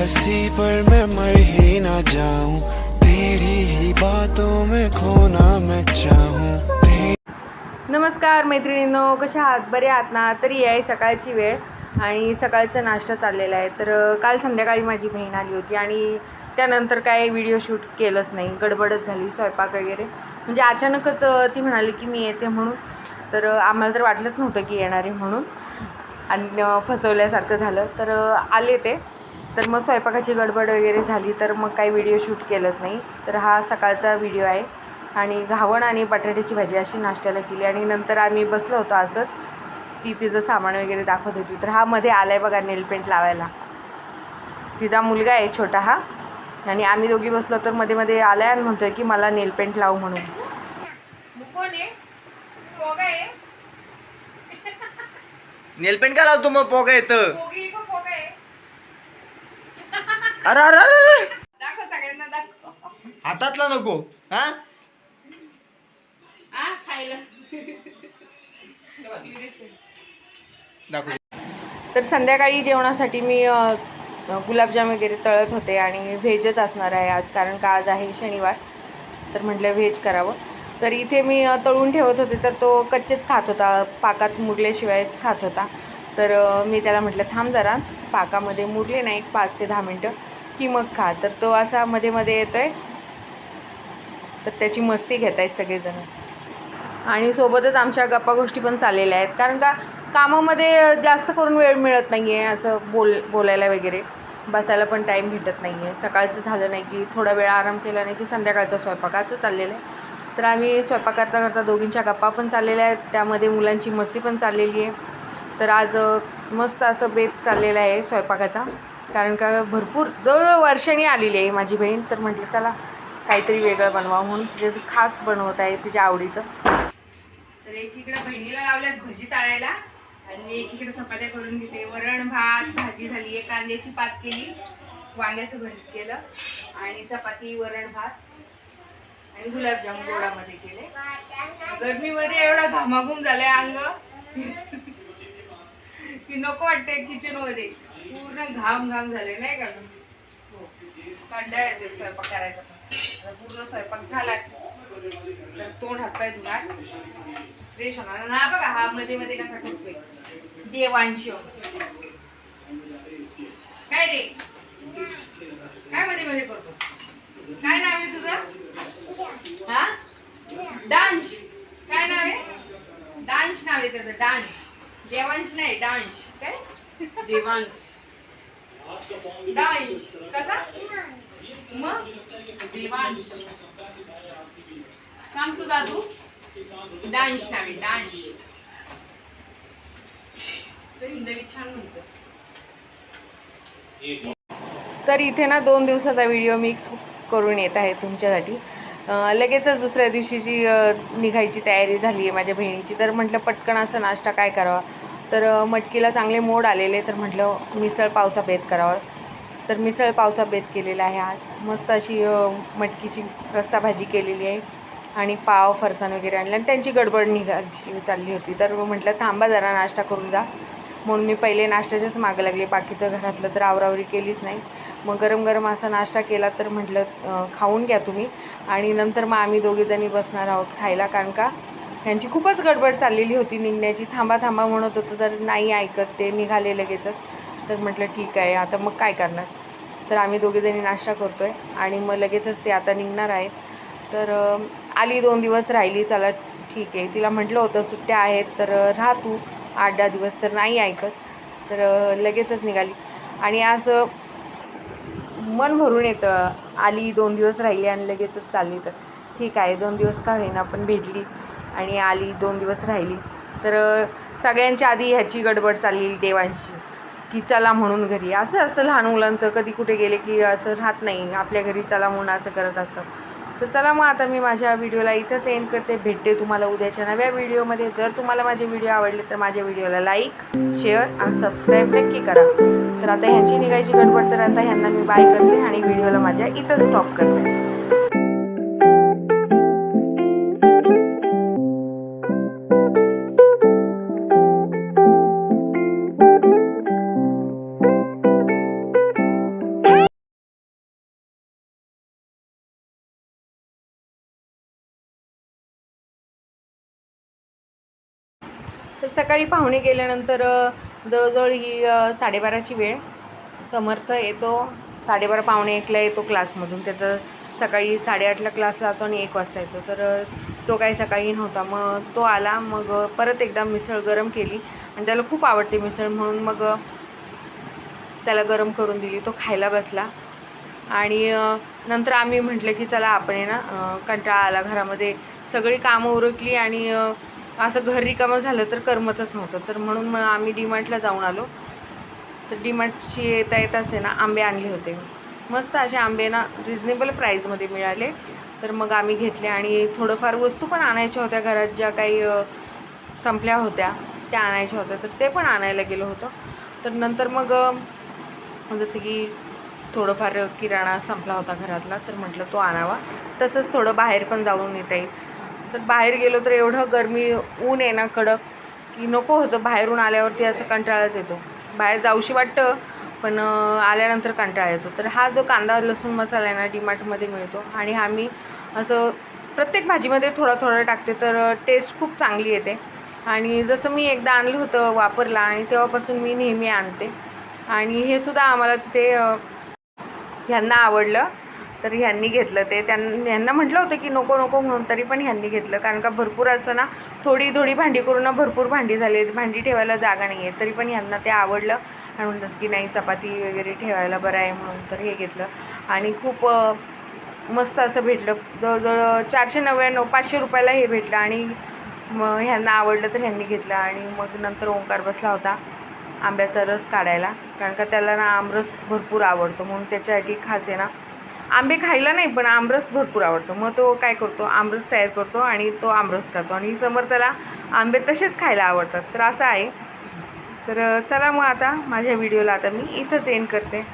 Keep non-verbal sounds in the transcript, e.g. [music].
हंसी पर मैं मर ही ना जाऊं। तेरी ही बातों में खोना मैं चाहूं। नमस्कार मैत्रिणींनो कशा आहात? बरे आहात ना? तरी आहे सकाळची वेळ आणि सकाळचा नाश्ता चाललेला आहे. तर काल संध्याकाळी माझी बहीण आली होती आणि त्यानंतर काय व्हिडिओ शूट केलंच नाही. गडबडच झाली स्वयंपाक वगैरे. म्हणजे अचानकच ती म्हणाली की मी येते म्हणून. तर आम्हाला तर वाटलंच नव्हतं की येणार आहे म्हणून. आणि फसवल्यासारखं झालं. तर आले ते. तर मग स्वयंपाकाची गडबड वगैरे झाली तर मग काही व्हिडिओ शूट केलंच नाही. तर हा सकाळचा व्हिडिओ आहे. आणि घावण आणि बटाट्याची भाजी अशी नाश्त्याला केली. आणि नंतर आम्ही बसलो होतो असंच. ती तिचं सामान वगैरे दाखवत होती. तर हा मध्ये आला आहे बघा नेलपेंट लावायला. तिचा मुलगा आहे छोटा हा. आणि आम्ही दोघी बसलो तर मध्ये मध्ये आलाय आणि म्हणतोय की मला नेलपेंट लावू म्हणून. नेलपेंट का लावतो मग पोगा येत अरे अरे अरे दाखव सगळ्यांना दाखव. हातातला नको हा? दाखव. तर संध्याकाळी जेवणासाठी मी अ, गुलाबजाम वगैरे तळत होते आणि व्हेजच असणार आहे आज कारण का आज आहे शनिवार. तर म्हटलं व्हेज करावं. तर इथे मी अ, तळून ठेवत होते तर तो कच्चेच खात होता पाकात मुरल्याशिवायच खात होता. तर अ, मी त्याला म्हटलं थांब जरा पाकामध्ये मुरले नाही एक पाच ते दहा मिनटं. की मग खा. तर तो असा मध्ये मध्ये आहे तर त्याची मस्ती घेत आहेत सगळेजण. आणि सोबतच आमच्या गप्पा गोष्टी पण चाललेल्या आहेत. कारण का कामामध्ये जास्त करून वेळ मिळत नाही आहे असं बोल बोलायला वगैरे. बसायला पण टाईम भेटत नाही आहे सकाळचं झालं नाही की थोडा वेळ आराम केला नाही की संध्याकाळचा स्वयंपाक. असं चाललेलं आहे. तर आम्ही स्वयंपाक करता करता दोघींच्या गप्पा पण चाललेल्या आहेत. त्यामध्ये मुलांची मस्ती पण चाललेली आहे. तर आज मस्त असं बेत चाललेला आहे स्वयंपाकाचा. कारण का भरपूर जवळजवळ वर्षांनी आलेली आहे माझी बहीण. तर म्हटलं चला काहीतरी वेगळं बनवा म्हणून तिचे खास बनवत आहे तिच्या आवडीचं. तर एकीकडे बहिणीला लावल्यात भजी तळायला. आणि एकीकडे चपात्या करून घेते. वरण भात भाजी झाली. आहे कांद्याची पात केली. वांग्याचं भरीत केलं. आणि चपाती वरण भात. आणि गुलाबजाम गोडामध्ये केले. गर्मीमध्ये एवढा घामाघूम झालाय अंग. [laughs] की नको वाटतंय किचनमध्ये पूर्ण घाम घाम झाले नाही का? हो. कंटाळा येते स्वयंपाक करायचा पण. आता पूर्ण स्वयंपाक झाला. तर तोंड हातपाय धुणार. फ्रेश होणार. ना बघा हा मध्ये मध्ये कसा करतोय देवांशी काय रे? काय मध्ये मध्ये करतो? काय नाव आहे तुझं? हा? डान्स. काय नाव आहे? डान्स नाव आहे त्याचं. डान्स. देवांश नाही डान्स. काय? देवांश. डान्स कसा? मग? देवांश. सांगतो दादू. डान्स नावे आहे तर हिंदवी छान म्हणतो. तर इथे ना दोन दिवसाचा व्हिडिओ मिक्स करून येत आहे तुमच्यासाठी. लगेचच दुसऱ्या दिवशीची जी निघायची तयारी झाली आहे माझ्या बहिणीची तर म्हटलं पटकन असं नाश्ता काय करावा. तर मटकीला चांगले मोड आलेले तर म्हटलं मिसळ पावसा बेत करावा. तर मिसळ पावसा बेत केलेला आहे आज. मस्त अशी मटकीची रस्सा भाजी केलेली आहे आणि पाव फरसाण वगैरे आणलं आणि त्यांची गडबड निघायची चालली होती. तर म्हटलं थांबा जरा नाश्ता करून जा. म्हणून मी पहिले नाश्त्याच्याच मागं लागले. बाकीचं घरातलं तर आवरावरी केलीच नाही. मग गरम गरम असा नाश्ता केला तर म्हटलं खाऊन घ्या तुम्ही. आणि नंतर मग आम्ही दोघीजणी बसणार आहोत खायला. कारण का? ह्यांची खूपच गडबड चाललेली होती निघण्याची. थांबा थांबा म्हणत होतं तर नाही ऐकत ते. निघाले लगेचच. तर म्हटलं ठीक आहे आता मग काय करणार? तर आम्ही दोघीजणी नाश्ता करतो आहे आणि मग लगेचच ते आता निघणार आहेत तर आली दोन दिवस राहिली. चला ठीक आहे. तिला म्हटलं होतं सुट्ट्या आहेत तर राहा तू. आठ दहा दिवस तर नाही ऐकत. तर लगेचच निघाली. आणि असं मन भरून येतं. आली दोन दिवस राहिली आणि लगेचच चालली. तर ठीक आहे दोन दिवस का होईना पण भेटली. आणि आली दोन दिवस राहिली. तर सगळ्यांच्या आधी ह्याची गडबड चाललेली देवांशी की चला म्हणून घरी. असं असं लहान मुलांचं कधी कुठे गेले की असं राहत नाही. आपल्या घरी चला म्हणून असं करत असतं तर चला मग आता मी माझ्या व्हिडिओला इथंच एंड करते. भेटते तुम्हाला उद्याच्या नव्या व्हिडिओमध्ये. जर तुम्हाला माझे व्हिडिओ आवडले तर माझ्या व्हिडिओला लाईक शेअर आणि सबस्क्राईब नक्की करा. तर आता ह्यांची निघायची गडबड तर आता ह्यांना मी बाय करते आणि व्हिडिओला माझ्या इथंच स्टॉप करते. तर सकाळी पाहुणे गेल्यानंतर जवळजवळ ही साडेबाराची वेळ. समर्थ येतो साडेबारा पाहुणे एकला येतो क्लासमधून. त्याचं सकाळी साडेआठला क्लास लावतो आणि एक वाजता येतो. तर तो काही सकाळी नव्हता. मग तो आला मग परत एकदा मिसळ गरम केली. आणि त्याला खूप आवडते मिसळ म्हणून मग त्याला गरम करून दिली. तो खायला बसला. आणि नंतर आम्ही म्हटलं की चला आपण आहे ना कंटाळा आला घरामध्ये. सगळी कामं उरकली आणि असं घर रिकामं झालं तर करमतच नव्हतं. तर म्हणून मग आम्ही डीमार्टला जाऊन आलो. तर डीमार्टची येता येत असे ना आंबे आणले होते. मस्त असे आंबे ना रिजनेबल प्राईजमध्ये मिळाले. तर मग आम्ही घेतले आणि थोडंफार वस्तू पण आणायच्या होत्या घरात ज्या काही संपल्या होत्या त्या आणायच्या होत्या. तर ते पण आणायला गेलो होतो. तर नंतर मग जसं की थोडंफार किराणा संपला होता घरातला तर म्हटलं तो आणावा. तसंच थोडं बाहेर पण जाऊन येता येईल. तर बाहेर गेलो तर एवढं गरमी ऊन आहे ना कडक की नको होतं. बाहेरून आल्यावरती असं कंटाळाच येतो. बाहेर जाऊशी वाटतं पण आल्यानंतर कंटाळा येतो. तर हा जो कांदा लसूण मसाला आहे ना डीमार्टमध्ये मिळतो. आणि हा मी असं प्रत्येक भाजीमध्ये थोडा थोडा टाकते तर टेस्ट खूप चांगली येते. आणि जसं मी एकदा आणलं होतं वापरला आणि तेव्हापासून मी नेहमी आणते. आणि हे सुद्धा आम्हाला तिथे ह्यांना आवडलं. तर ह्यांनी घेतलं ते. त्यां ह्यांना म्हटलं होतं की नको नको म्हणून तरी पण ह्यांनी घेतलं. कारण का भरपूर असं ना थोडी थोडी भांडी करून ना भरपूर भांडी झाली. भांडी ठेवायला जागा नाही आहे तरी पण ह्यांना ते आवडलं. आणि म्हणतात की नाही चपाती वगैरे ठेवायला बरं आहे म्हणून तर हे घेतलं. आणि खूप मस्त असं भेटलं. जवळजवळ चारशे नव्याण्णव पाचशे रुपयाला हे भेटलं. आणि मग ह्यांना आवडलं तर ह्यांनी घेतलं. आणि मग नंतर ओंकार बसला होता आंब्याचा रस काढायला. कारण का त्याला ना आमरस भरपूर आवडतो. म्हणून त्याच्यासाठी खास आहे ना आंबे खायला नाही पण आमरस भरपूर आवडतो. मग तो काय करतो? आमरस तयार करतो आणि तो आमरस खातो. आणि समर्थाला आंबे तसेच खायला आवडतात. तर असं आहे. तर चला मग आता माझ्या व्हिडिओला आता मी इथंच एंड करते.